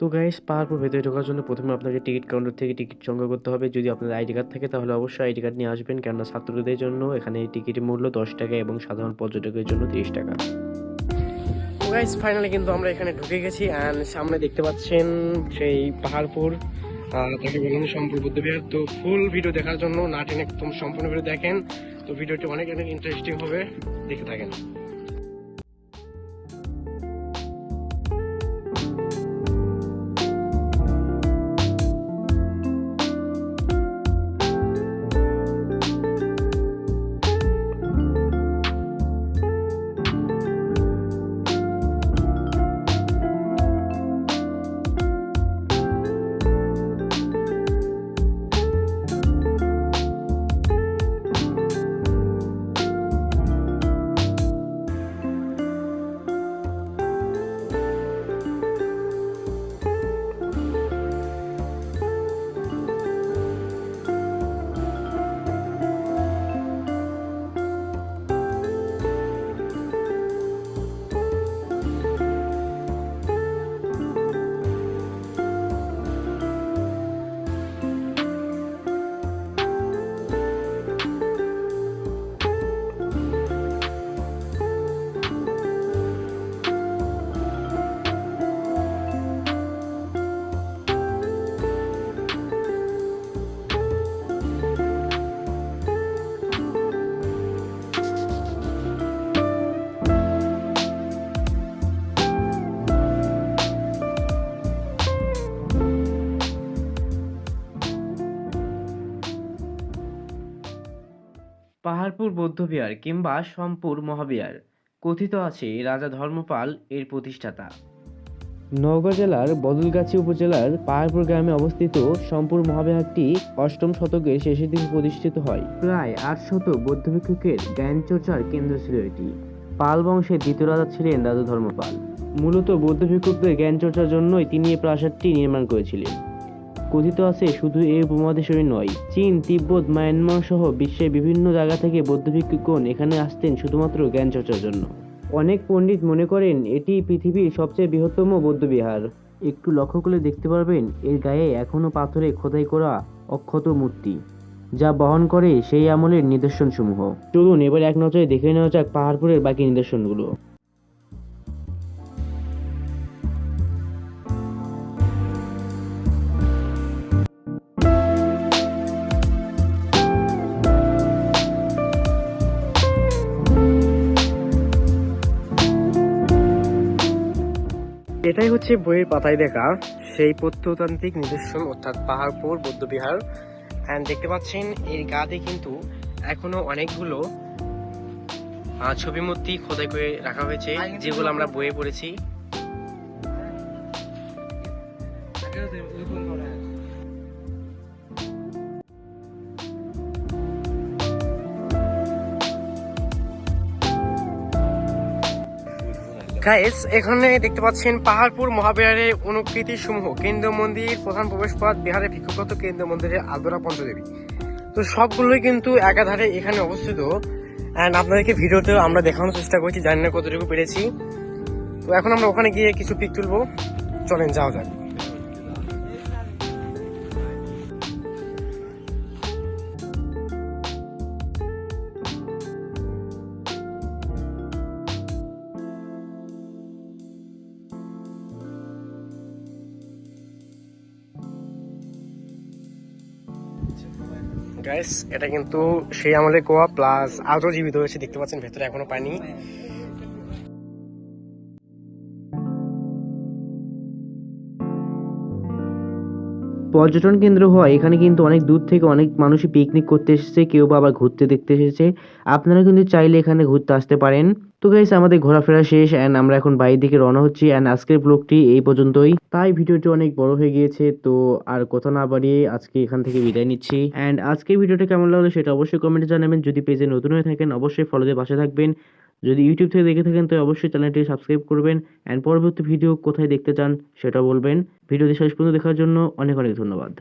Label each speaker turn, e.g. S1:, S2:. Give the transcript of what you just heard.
S1: তো গাইস পাহাড়পুর ভেতরে ঢোকার জন্য প্রথমে আপনাকে টিকিট কাউন্টার থেকে টিকিট সংগ্রহ করতে হবে। যদি আপনার আইডি কার্ড থাকে, তাহলে অবশ্যই আইডি কার্ড নিয়ে আসবেন। কেননা ছাত্রদের জন্য এখানে টিকিটের মূল্য দশ টাকা এবং সাধারণ পর্যটকের জন্য তিরিশ টাকা। গাইস ফাইনালি কিন্তু আমরা এখানে ঢুকে গেছি অ্যান্ড সামনে দেখতে পাচ্ছেন সেই পাহাড়পুর। তাকে বলেন সম্পূর্ণ বুদ্ধবিহার তো ফুল ভিডিও দেখার জন্য না টেনে একদম সম্পূর্ণ ভিডিও দেখেন। তো ভিডিওটি অনেক অনেক ইন্টারেস্টিং হবে। দেখে থাকেন। পাহাড়পুর বৌদ্ধবিহার কিংবা সম্পুর মহাবিহার। কথিত আছে, রাজা ধর্মপাল এর প্রতিষ্ঠাতা। নওগাঁ জেলার বদলগাছি উপজেলার পাহাড়পুর গ্রামে অবস্থিত সম্পুর মহাবিহারটি অষ্টম শতকের শেষের দিকে প্রতিষ্ঠিত হয়। প্রায় আট শত বৌদ্ধ ভিক্ষুকের জ্ঞানচর্চার কেন্দ্র ছিল এটি। পাল বংশের দ্বিতীয় রাজা ছিলেন রাজা ধর্মপাল। মূলত বৌদ্ধ ভিক্ষুকদের জ্ঞানচর্চার জন্যই তিনি এই প্রাসাদটি নির্মাণ করেছিলেন। কথিত আছে, শুধু এই উপমহাদেশেরই নয়। চীন, তিব্বত, মায়ানমার সহ বিশ্বের বিভিন্ন জায়গা থেকে বৌদ্ধ ভিক্ষুগণ এখানে আসতেন শুধুমাত্র জ্ঞান চর্চার জন্য। অনেক পণ্ডিত মনে করেন, এটি পৃথিবীর সবচেয়ে বৃহত্তম বৌদ্ধবিহার একটু লক্ষ্য করলে দেখতে পারবেন, এর গায়ে এখনও পাথরে খোদাই করা অক্ষত মূর্তি, যা বহন করে সেই আমলের নিদর্শনসমূহ। চলুন এবার এক নজরে দেখে নেওয়া যাক পাহাড়পুরের বাকি নিদর্শনগুলো। এটাই হচ্ছে বইয়ের পাতায় দেখা, সেই প্রত্নতান্ত্রিক নিদর্শন অর্থাৎ পাহাড়পুর, বৌদ্ধবিহার। অ্যান্ড দেখতে পাচ্ছেন, এর গাতে কিন্তু এখনও অনেকগুলো ছবি মূর্তি খোদাই করে রাখা হয়েছে, যেগুলো আমরা বইয়ে পড়েছি। গাইস এখানে দেখতে পাচ্ছেন পাহাড়পুর মহাবিহারের অনুকৃতি সমূহ। কেন্দ্র মন্দির, প্রধান প্রবেশপথ, বিহারের ভিক্ষুগত কেন্দ্র মন্দিরের আদরা পঞ্চদেবী। তো সবগুলোই কিন্তু একাধারে এখানে অবস্থিত। অ্যান্ড আপনাদেরকে ভিডিওতেও আমরা দেখানোর চেষ্টা করছি, জানি না কতটুকু পেরেছি। তো এখন আমরা ওখানে গিয়ে কিছু পিক তুলবো। চলেন, যাওয়া যাক। গাইস এটা কিন্তু সেই আমলে কোয়া প্লাস আজও জীবিত হয়েছে, দেখতে পাচ্ছেন, ভেতরে এখনও পানি পর্যটন কেন্দ্র হওয়া এখানে কিন্তু অনেক দূর থেকে অনেক মানুষই পিকনিক করতে এসেছে, কেউ বা আবার ঘুরতে দেখতে এসেছে। আপনারা কিন্তু চাইলে এখানে ঘুরতে আসতে পারেন। তো গাইস আমাদের ঘোরাফেরা শেষ অ্যান্ড আমরা এখন বাইরের দিকে রওনা হচ্ছি অ্যান্ড আজকের ব্লগটি এই পর্যন্তই। তাই ভিডিওটি অনেক বড় হয়ে গিয়েছে, তো আর কথা না বাড়িয়ে আজকে এখান থেকে বিদায় নিচ্ছি। অ্যান্ড আজকের ভিডিওটা কেমন লাগল সেটা অবশ্যই কমেন্টে জানাবেন। যদি পেজে নতুন হয়ে থাকেন, অবশ্যই ফলো দিয়ে পাশে থাকবেন। যদি ইউটিউব থেকে দেখে থাকেন, তো অবশ্যই চ্যানেলটি সাবস্ক্রাইব করবেন। অ্যান্ড পরবর্তী ভিডিও কোথায় দেখতে চান, সেটা বলবেন। ভিডিওটি শেষ পর্যন্ত দেখার জন্য অনেক অনেক ধন্যবাদ।